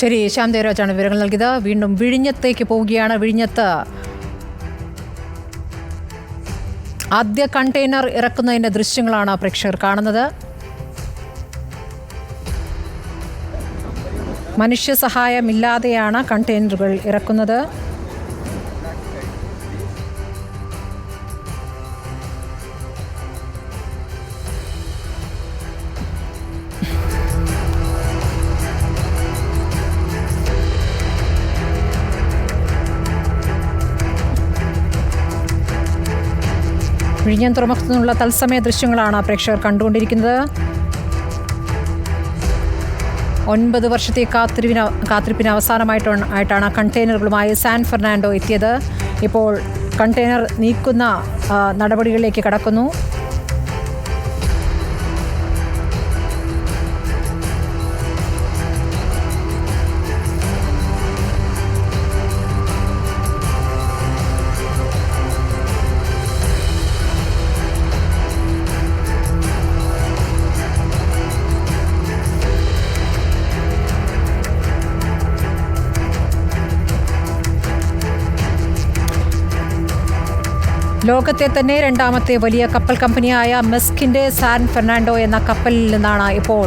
ശരി ശ്യാം ദേവരാജാണ് വിവരങ്ങൾ നൽകിയത്. വീണ്ടും വിഴിഞ്ഞത്തേക്ക് പോവുകയാണ് വിഴിഞ്ഞത്ത്. ആദ്യ കണ്ടെയ്നർ ഇറക്കുന്നതിന്റെ ദൃശ്യങ്ങളാണ് പ്രേക്ഷകർ കാണുന്നത്. മനുഷ്യ സഹായമില്ലാതെയാണ് കണ്ടെയ്നറുകൾ ഇറക്കുന്നത്. വിഴിഞ്ഞം തുറമുഖത്തു നിന്നുള്ള തത്സമയ ദൃശ്യങ്ങളാണ് പ്രേക്ഷകർ കണ്ടുകൊണ്ടിരിക്കുന്നത്. ഒൻപത് വർഷത്തെ കാത്തിരിപ്പിന് കാത്തിരിപ്പിന് അവസാനമായിട്ടാണ് ആയിട്ടാണ് കണ്ടെയ്നറുകളുമായി സാൻ ഫെർണാൻഡോ എത്തിയത്. ഇപ്പോൾ കണ്ടെയ്നർ നീക്കുന്ന നടപടികളിലേക്ക് കടക്കുന്നു. ലോകത്തെ തന്നെ രണ്ടാമത്തെ വലിയ കപ്പൽ കമ്പനിയായ മെസ്കിന്റെ സാൻ ഫെർണാണ്ടോ എന്ന കപ്പലിൽ നിന്നാണ് ഇപ്പോൾ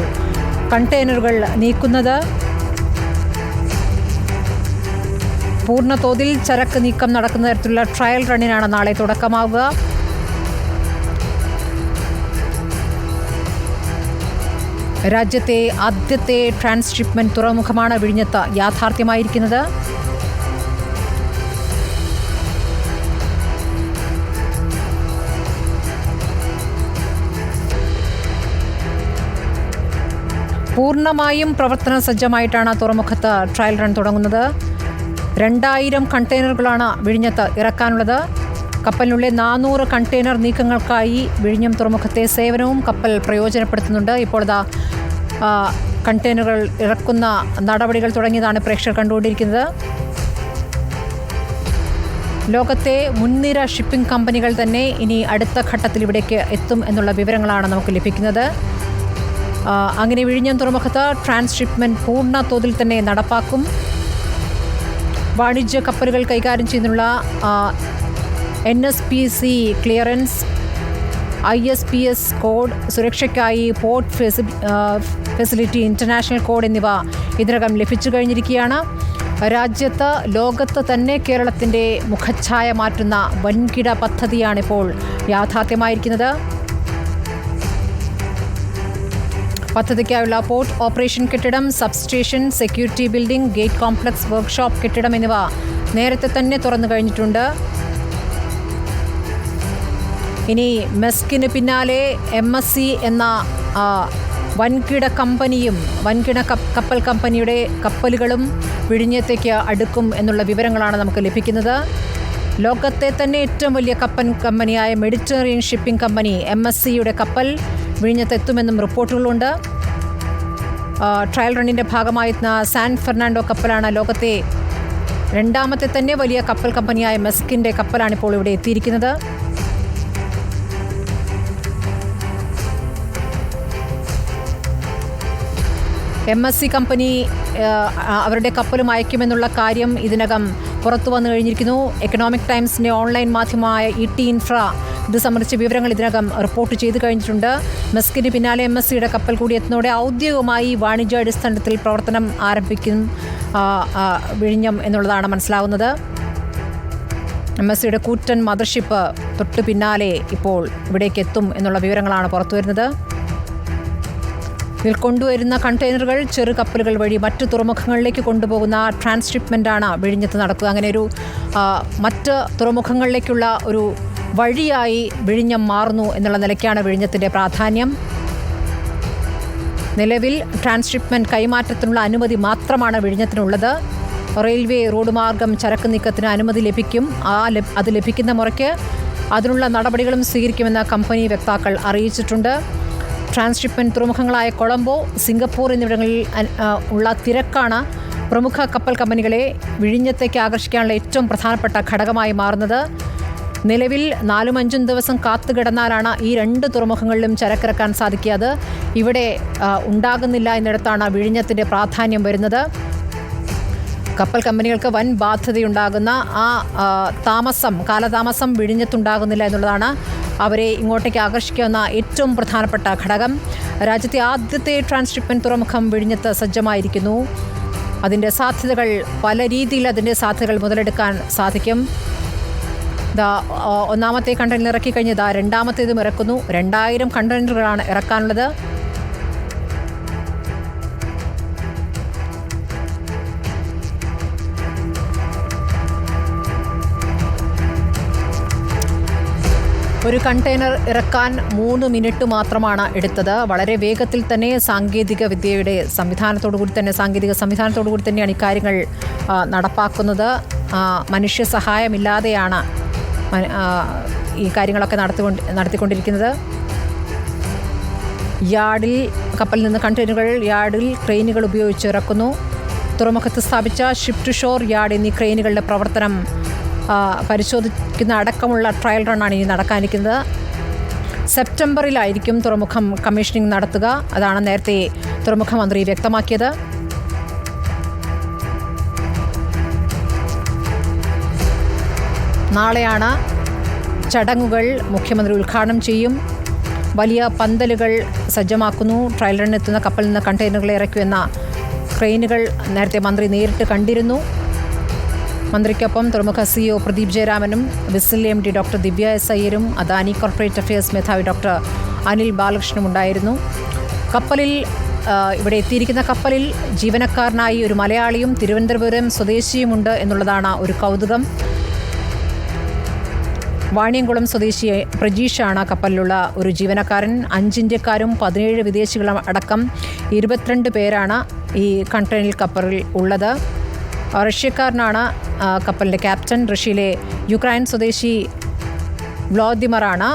കണ്ടെയ്നറുകൾ നീക്കുന്നത്. പൂർണ തോതിൽ ചരക്ക് നീക്കം നടക്കുന്ന തരത്തിലുള്ള ട്രയൽ റണ്ണിനാണ് നാളെ തുടക്കമാവുക. രാജ്യത്തെ ആദ്യത്തെ ട്രാൻസ്ഷിപ്മെന്റ് തുറമുഖമാണ് വിഴിഞ്ഞത്ത് യാഥാർത്ഥ്യമായിരിക്കുന്നത്. പൂർണമായും പ്രവർത്തന സജ്ജമായിട്ടാണ് തുറമുഖത്ത് ട്രയൽ റൺ തുടങ്ങുന്നത്. രണ്ടായിരം കണ്ടെയ്നറുകളാണ് വിഴിഞ്ഞത്ത് ഇറക്കാനുള്ളത്. കപ്പലിനുള്ളിലെ നാനൂറ് കണ്ടെയ്നർ നീക്കങ്ങൾക്കായി വിഴിഞ്ഞം തുറമുഖത്തെ സേവനവും കപ്പൽ പ്രയോജനപ്പെടുത്തുന്നുണ്ട്. ഇപ്പോൾ ഇതാ കണ്ടെയ്നറുകൾ ഇറക്കുന്ന നടപടികൾ തുടങ്ങിയതാണ് പ്രേക്ഷകർ കണ്ടുകൊണ്ടിരിക്കുന്നത്. ലോകത്തെ മുൻനിര ഷിപ്പിംഗ് കമ്പനികൾ തന്നെ ഇനി അടുത്ത ഘട്ടത്തിൽ ഇവിടേക്ക് എത്തും എന്നുള്ള വിവരങ്ങളാണ് നമുക്ക് ലഭിക്കുന്നത്. അങ്ങനെ വിഴിഞ്ഞം തുറമുഖത്ത് ട്രാൻസ്ഷിപ്മെന്റ് പൂർണ തോതിൽ തന്നെ നടപ്പാക്കും. വാണിജ്യ കപ്പലുകൾ കൈകാര്യം ചെയ്യുന്നുള്ള N S P C clearance I S P S code സുരക്ഷയ്ക്കായി പോർട്ട് ഫെസി ഫെസിലിറ്റി ഇന്റർനാഷണൽ കോഡ് എന്നിവ ഇതിനകം ലഭിച്ചു കഴിഞ്ഞിരിക്കുകയാണ്. രാജ്യത്ത് ലോകത്ത് തന്നെ കേരളത്തിന്റെ മുഖച്ഛായ മാറ്റുന്ന വൻകിട പദ്ധതിയാണിപ്പോൾ യാഥാർത്ഥ്യമായിരിക്കുന്നത്. പദ്ധതിക്കായുള്ള പോർട്ട് ഓപ്പറേഷൻ കെട്ടിടം substation security building gate complex workshop കെട്ടിടം എന്നിവ നേരത്തെ തന്നെ തുറന്നു കഴിഞ്ഞിട്ടുണ്ട്. ഇനി മെസ്കിന് പിന്നാലെ എം എസ് സി എന്ന വൻകിട കമ്പനിയും വൻകിട കപ്പൽ കമ്പനിയുടെ കപ്പലുകളും വിഴിഞ്ഞത്തേക്ക് അടുക്കും എന്നുള്ള വിവരങ്ങളാണ് നമുക്ക് ലഭിക്കുന്നത്. ലോകത്തെ തന്നെ ഏറ്റവും വലിയ കപ്പൻ കമ്പനിയായ Mediterranean shipping company M S സിയുടെ കപ്പൽ വിഴിഞ്ഞത്തെത്തുമെന്നും റിപ്പോർട്ടുകളുണ്ട്. ട്രയൽ റണ്ണിന്റെ ഭാഗമായിരുന്ന സാൻ ഫെർണാണ്ടോ കപ്പലാണ് ലോകത്തെ രണ്ടാമത്തെ തന്നെ വലിയ കപ്പൽ കമ്പനിയായ മെസ്കിന്റെ കപ്പലാണ് ഇപ്പോൾ ഇവിടെ എത്തിയിരിക്കുന്നത്. എം എസ് സി കമ്പനി അവരുടെ കപ്പലും അയക്കുമെന്നുള്ള കാര്യം ഇതിനകം പുറത്തു വന്നു കഴിഞ്ഞിരിക്കുന്നു. എക്കണോമിക് ടൈംസിന്റെ ഓൺലൈൻ മാധ്യമമായ ഇ ടി ഇൻഫ്ര ഇത് സംബന്ധിച്ച വിവരങ്ങൾ ഇതിനകം റിപ്പോർട്ട് ചെയ്തു കഴിഞ്ഞിട്ടുണ്ട്. മെസ്കിന് പിന്നാലെ എം എസ് സിയുടെ കപ്പൽ കൂടി എത്തുന്നതോടെ ഔദ്യോഗികമായി വാണിജ്യാടിസ്ഥാനത്തിൽ പ്രവർത്തനം ആരംഭിക്കും വിഴിഞ്ഞം എന്നുള്ളതാണ് മനസ്സിലാവുന്നത്. എം എസ് സിയുടെ കൂറ്റൻ മദർഷിപ്പ് തൊട്ടു പിന്നാലെ ഇപ്പോൾ ഇവിടേക്ക് എത്തും എന്നുള്ള വിവരങ്ങളാണ് പുറത്തു വരുന്നത്. ഇതിൽ കൊണ്ടുവരുന്ന കണ്ടെയ്നറുകൾ ചെറു കപ്പലുകൾ വഴി മറ്റ് തുറമുഖങ്ങളിലേക്ക് കൊണ്ടുപോകുന്ന ട്രാൻസ്ഷിപ്മെന്റാണ് വിഴിഞ്ഞത്ത് നടക്കുക. അങ്ങനെ ഒരു മറ്റ് തുറമുഖങ്ങളിലേക്കുള്ള ഒരു വഴിയായി വിഴിഞ്ഞം മാറുന്നു എന്നുള്ള നിലയ്ക്കാണ് വിഴിഞ്ഞത്തിന്റെ പ്രാധാന്യം. നിലവിൽ ട്രാൻസ്ഷിപ്മെന്റ് കൈമാറ്റത്തിനുള്ള അനുമതി മാത്രമാണ് വിഴിഞ്ഞത്തിനുള്ളത്. റെയിൽവേ റോഡ് മാർഗം ചരക്ക് നീക്കത്തിന് അനുമതി ലഭിക്കും. ആ അത് ലഭിക്കുന്ന മുറയ്ക്ക് അതിനുള്ള നടപടികളും സ്വീകരിക്കുമെന്ന് കമ്പനി വക്താക്കൾ അറിയിച്ചിട്ടുണ്ട്. ട്രാൻസ്ഷിപ്മെന്റ് തുറമുഖങ്ങളായ കൊളംബോ സിംഗപ്പൂർ എന്നിവിടങ്ങളിൽ ഉള്ള തിരക്കാണ് പ്രമുഖ കപ്പൽ കമ്പനികളെ വിഴിഞ്ഞത്തേക്ക് ആകർഷിക്കാനുള്ള ഏറ്റവും പ്രധാനപ്പെട്ട ഘടകമായി മാറുന്നത്. നിലവിൽ നാലും അഞ്ചും ദിവസം കാത്തുകിടന്നാലാണ് ഈ രണ്ട് തുറമുഖങ്ങളിലും ചരക്കിറക്കാൻ സാധിക്കുക ഇവിടെ ഉണ്ടാകുന്നില്ല എന്നിടത്താണ് വിഴിഞ്ഞത്തിന്റെ പ്രാധാന്യം വരുന്നത്. കപ്പൽ കമ്പനികൾക്ക് വൻ ബാധ്യതയുണ്ടാകുന്ന ആ, താമസം കാലതാമസം വിഴിഞ്ഞത്തുണ്ടാകുന്നില്ല എന്നുള്ളതാണ് അവരെ ഇങ്ങോട്ടേക്ക് ആകർഷിക്കുന്ന ഏറ്റവും പ്രധാനപ്പെട്ട ഘടകം. രാജ്യത്തെ ആദ്യത്തെ ട്രാൻസ്ഷിപ്മെന്റ് തുറമുഖം വിഴിഞ്ഞത്ത് സജ്ജമായിരിക്കുന്നു. അതിന്റെ സാധ്യതകൾ പല രീതിയിൽ അതിന്റെ സാധ്യതകൾ മുതലെടുക്കാൻ സാധിക്കും. ആ, ഒന്നാമത്തെ കണ്ടെയ്നർ ഇറക്കി കഴിഞ്ഞതാ രണ്ടാമത്തേതും ഇറക്കുന്നു. രണ്ടായിരം കണ്ടെയ്നറുകളാണ് ഇറക്കാനുള്ളത്. ഒരു കണ്ടെയ്നർ ഇറക്കാൻ മൂന്ന് മിനിറ്റ് മാത്രമാണ് എടുത്തത്. വളരെ വേഗത്തിൽ തന്നെ സാങ്കേതിക വിദ്യയുടെ സംവിധാനത്തോടു കൂടി തന്നെ സാങ്കേതിക സംവിധാനത്തോടു കൂടി തന്നെയാണ് ഇക്കാര്യങ്ങൾ നടപ്പാക്കുന്നത്. മനുഷ്യ സഹായമില്ലാതെയാണ് ഈ കാര്യങ്ങളൊക്കെ നടത്തിക്കൊണ്ട് നടത്തിക്കൊണ്ടിരിക്കുന്നത്. യാർഡിൽ കപ്പലിൽ നിന്ന് കണ്ടെയ്നറുകൾ യാർഡിൽ ക്രെയിനുകൾ ഉപയോഗിച്ച് ഇറക്കുന്നു. തുറമുഖത്ത് സ്ഥാപിച്ച ഷിപ്പ് ടു ഷോർ യാർഡ് എന്നീ ക്രെയിനുകളുടെ പ്രവർത്തനം പരിശോധിക്കുന്ന അടക്കമുള്ള ട്രയൽ റണ്ണാണ് ഇനി നടക്കാനിരിക്കുന്നത്. സെപ്റ്റംബറിലായിരിക്കും തുറമുഖം കമ്മീഷനിങ് നടത്തുക. അതാണ് നേരത്തെ തുറമുഖ മന്ത്രി വ്യക്തമാക്കിയത്. നാളെയാണ് ചടങ്ങുകൾ മുഖ്യമന്ത്രി ഉദ്ഘാടനം ചെയ്യും. വലിയ പന്തലുകൾ സജ്ജമാക്കുന്നു. ട്രയൽ റണ്ണെത്തുന്ന കപ്പലിൽ നിന്ന് കണ്ടെയ്നറുകളെ ഇറക്കുമെന്ന ക്രെയിനുകൾ നേരത്തെ മന്ത്രി നേരിട്ട് കണ്ടിരുന്നു. മന്ത്രിക്കൊപ്പം തുറമുഖ CEO Pradeep ജയരാമനും VISL M D doctor Divya S അയ്യരും Adani corporate affairs മേധാവി ഡോക്ടർ അനിൽ ബാലകൃഷ്ണനും ഉണ്ടായിരുന്നു. കപ്പലിൽ ഇവിടെ എത്തിയിരിക്കുന്ന കപ്പലിൽ ജീവനക്കാരനായി ഒരു മലയാളിയും തിരുവനന്തപുരം സ്വദേശിയുമുണ്ട് എന്നുള്ളതാണ് ഒരു കൗതുകം. വാണിയംകുളം സ്വദേശി പ്രജീഷാണ് കപ്പലിലുള്ള ഒരു ജീവനക്കാരൻ. അഞ്ച് ഇന്ത്യക്കാരും പതിനേഴ് വിദേശികളും അടക്കം ഇരുപത്തിരണ്ട് പേരാണ് ഈ കണ്ടെയ്നർ കപ്പലിൽ ഉള്ളത്. റഷ്യക്കാരനാണ് കപ്പലിന്റെ ക്യാപ്റ്റൻ. റഷ്യയിലെ യുക്രൈൻ സ്വദേശി വ്ളോദിമറാണ്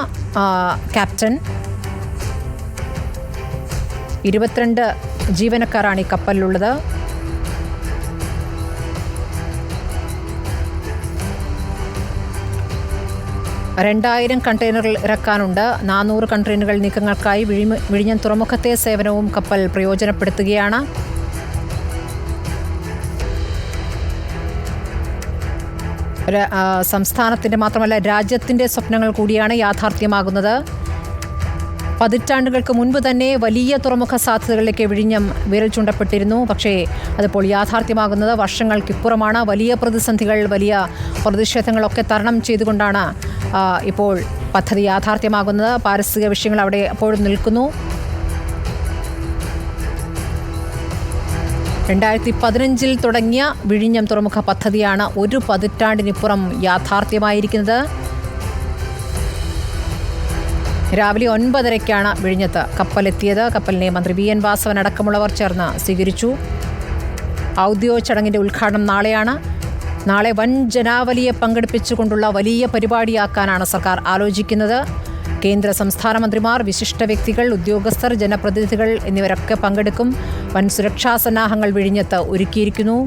ക്യാപ്റ്റൻ. ഇരുപത്തിരണ്ട് ജീവനക്കാരാണ് ഈ കപ്പലിലുള്ളത്. രണ്ടായിരം കണ്ടെയ്നറിൽ ഇറക്കാനുണ്ട്. നാനൂറ് കണ്ടെയ്നറുകൾ നീക്കങ്ങൾക്കായി വിഴിമ വിഴിഞ്ഞം തുറമുഖത്തെ സേവനവും കപ്പൽ പ്രയോജനപ്പെടുത്തുകയാണ്. സംസ്ഥാനത്തിന്റെ മാത്രമല്ല രാജ്യത്തിന്റെ സ്വപ്നങ്ങൾ കൂടിയാണ് യാഥാർത്ഥ്യമാകുന്നത്. പതിറ്റാണ്ടുകൾക്ക് മുൻപ് തന്നെ വലിയ തുറമുഖ സാധ്യതകളിലേക്ക് വിഴിഞ്ഞം വിരൽ ചൂണ്ടപ്പെട്ടിരുന്നു. പക്ഷേ അതിപ്പോൾ യാഥാർത്ഥ്യമാകുന്നത് വർഷങ്ങൾക്കിപ്പുറമാണ്. വലിയ പ്രതിസന്ധികൾ വലിയ പ്രതിഷേധങ്ങളൊക്കെ തരണം ചെയ്തുകൊണ്ടാണ് ഇപ്പോൾ പദ്ധതി യാഥാർത്ഥ്യമാകുന്നത് പാരിസ്ഥിതിക വിഷയങ്ങൾ അവിടെ അപ്പോഴും നിൽക്കുന്നു. രണ്ടായിരത്തി പതിനഞ്ചിൽ തുടങ്ങിയ വിഴിഞ്ഞം തുറമുഖ പദ്ധതിയാണ് ഒരു പതിറ്റാണ്ടിനിപ്പുറം യാഥാർത്ഥ്യമായിരിക്കുന്നത്. രാവിലെ ഒൻപതരയ്ക്കാണ് വിഴിഞ്ഞത്ത് കപ്പലെത്തിയത്. കപ്പലിനെ മന്ത്രി വി എൻ വാസവൻ അടക്കമുള്ളവർ ചേർന്ന് സ്വീകരിച്ചു. ഔദ്യോഗിക ചടങ്ങിന്റെ ഉദ്ഘാടനം നാളെയാണ്. നാളെ വൻ ജനാവലിയെ പങ്കെടുപ്പിച്ചുകൊണ്ടുള്ള വലിയ പരിപാടിയാക്കാനാണ് സർക്കാർ ആലോചിക്കുന്നത്. കേന്ദ്ര സംസ്ഥാന മന്ത്രിമാർ വിശിഷ്ട വ്യക്തികൾ ഉദ്യോഗസ്ഥർ ജനപ്രതിനിധികൾ എന്നിവരൊക്കെ പങ്കെടുക്കും. വൻ സുരക്ഷാ സന്നാഹങ്ങൾ വിഴിഞ്ഞത്ത് ഒരുക്കിയിരിക്കുന്നു.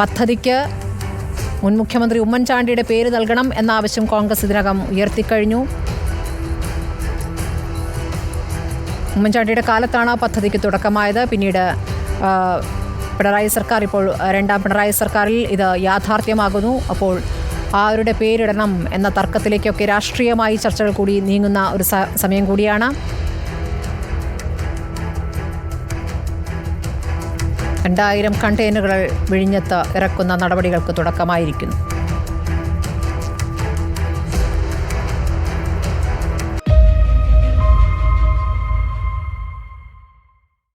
പദ്ധതിക്ക് മുൻ മുഖ്യമന്ത്രി ഉമ്മൻചാണ്ടിയുടെ പേര് നൽകണം എന്ന ആവശ്യം കോൺഗ്രസ് ഇതിനകം ഉയർത്തിക്കഴിഞ്ഞു. ഉമ്മൻചാണ്ടിയുടെ കാലത്താണ് പദ്ധതിക്ക് തുടക്കമായത്. പിന്നീട് പിണറായി സർക്കാർ ഇപ്പോൾ രണ്ടാം പിണറായി സർക്കാരിൽ ഇത് യാഥാർത്ഥ്യമാകുന്നു. അപ്പോൾ ആരുടെ പേരിടണം എന്ന തർക്കത്തിലേക്കൊക്കെ രാഷ്ട്രീയമായി ചർച്ചകൾ കൂടി നീങ്ങുന്ന ഒരു സമയം കൂടിയാണ്. രണ്ടായിരം കണ്ടെയ്നറുകൾ വിഴിഞ്ഞത്ത് ഇറക്കുന്ന നടപടികൾക്ക് തുടക്കമായിരിക്കുന്നു.